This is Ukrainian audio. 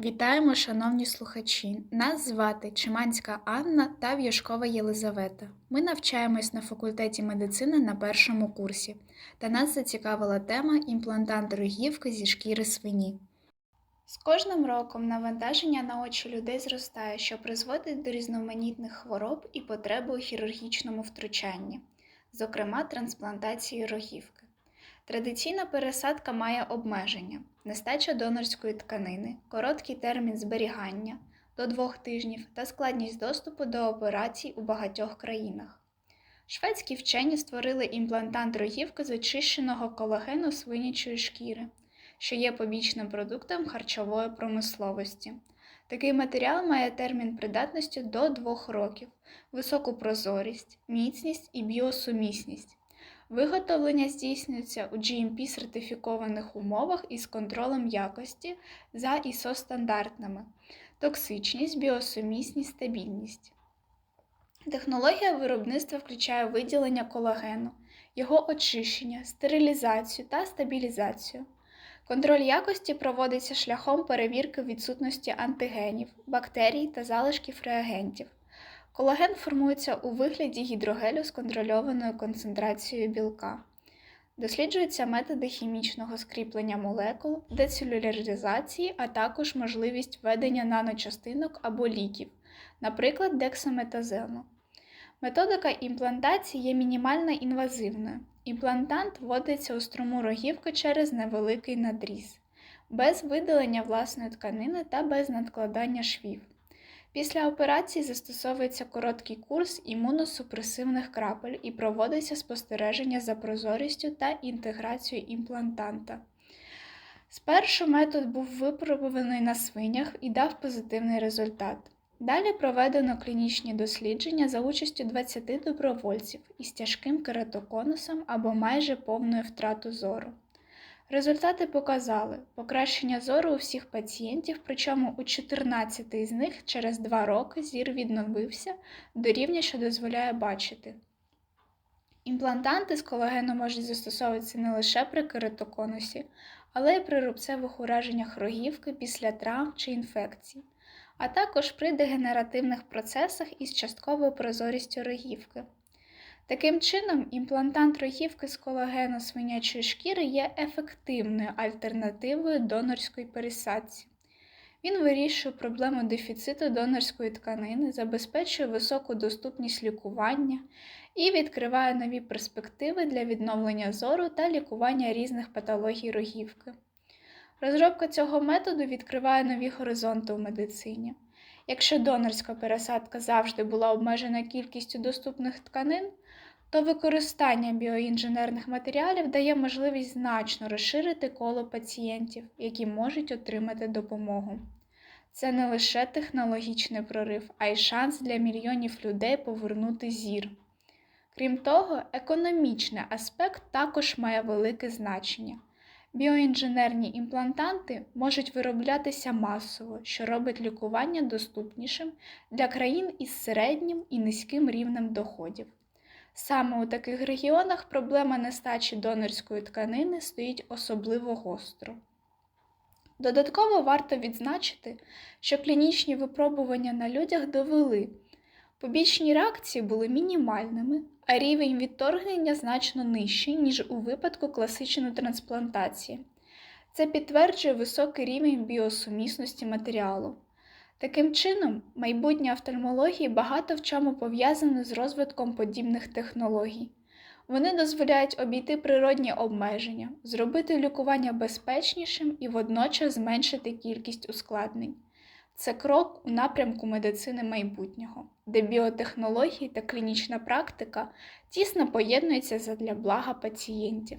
Вітаємо, шановні слухачі! Нас звати Чиманська Анна та В'яшкова Єлизавета. Ми навчаємось на факультеті медицини на першому курсі, та нас зацікавила тема імплантант рогівки зі шкіри свині. З кожним роком навантаження на очі людей зростає, що призводить до різноманітних хвороб і потреби у хірургічному втручанні, зокрема трансплантації рогівки. Традиційна пересадка має обмеження: нестача донорської тканини, короткий термін зберігання до двох тижнів та складність доступу до операцій у багатьох країнах. Шведські вчені створили імплантант рогівки з очищеного колагену свинячої шкіри, що є побічним продуктом харчової промисловості. Такий матеріал має термін придатності до 2 років, високу прозорість, міцність і біосумісність. Виготовлення здійснюється у GMP-сертифікованих умовах із контролем якості за ISO стандартами, токсичність, біосумісність, стабільність. Технологія виробництва включає виділення колагену, його очищення, стерилізацію та стабілізацію. Контроль якості проводиться шляхом перевірки відсутності антигенів, бактерій та залишків реагентів. Колаген формується у вигляді гідрогелю з контрольованою концентрацією білка. Досліджуються методи хімічного скріплення молекул, децелюляризації, а також можливість введення наночастинок або ліків, наприклад, дексаметазону. Методика імплантації є мінімально інвазивною. Імплантант вводиться у струму рогівки через невеликий надріз, без видалення власної тканини та без надкладання швів. Після операції застосовується короткий курс імуносупресивних крапель і проводиться спостереження за прозорістю та інтеграцією імплантанта. Спершу метод був випробуваний на свинях і дав позитивний результат. Далі проведено клінічні дослідження за участю 20 добровольців із тяжким кератоконусом або майже повною втратою зору. Результати показали покращення зору у всіх пацієнтів, причому у 14 з них через 2 роки зір відновився до рівня, що дозволяє бачити. Імплантанти з колагену можуть застосовуватися не лише при кератоконусі, але й при рубцевих ураженнях рогівки після травм чи інфекцій, а також при дегенеративних процесах із частковою прозорістю рогівки. Таким чином, імплантант рогівки з колагену свинячої шкіри є ефективною альтернативою донорської пересадці. Він вирішує проблему дефіциту донорської тканини, забезпечує високу доступність лікування і відкриває нові перспективи для відновлення зору та лікування різних патологій рогівки. Розробка цього методу відкриває нові горизонти у медицині. Якщо донорська пересадка завжди була обмежена кількістю доступних тканин, то використання біоінженерних матеріалів дає можливість значно розширити коло пацієнтів, які можуть отримати допомогу. Це не лише технологічний прорив, а й шанс для мільйонів людей повернути зір. Крім того, економічний аспект також має велике значення. Біоінженерні імплантанти можуть вироблятися масово, що робить лікування доступнішим для країн із середнім і низьким рівнем доходів. Саме у таких регіонах проблема нестачі донорської тканини стоїть особливо гостро. Додатково варто відзначити, що клінічні випробування на людях довели, побічні реакції були мінімальними, а рівень відторгнення значно нижчий, ніж у випадку класичної трансплантації. Це підтверджує високий рівень біосумісності матеріалу. Таким чином, майбутнє офтальмології багато в чому пов'язане з розвитком подібних технологій. Вони дозволяють обійти природні обмеження, зробити лікування безпечнішим і водночас зменшити кількість ускладнень. Це крок у напрямку медицини майбутнього, де біотехнології та клінічна практика тісно поєднуються задля блага пацієнтів.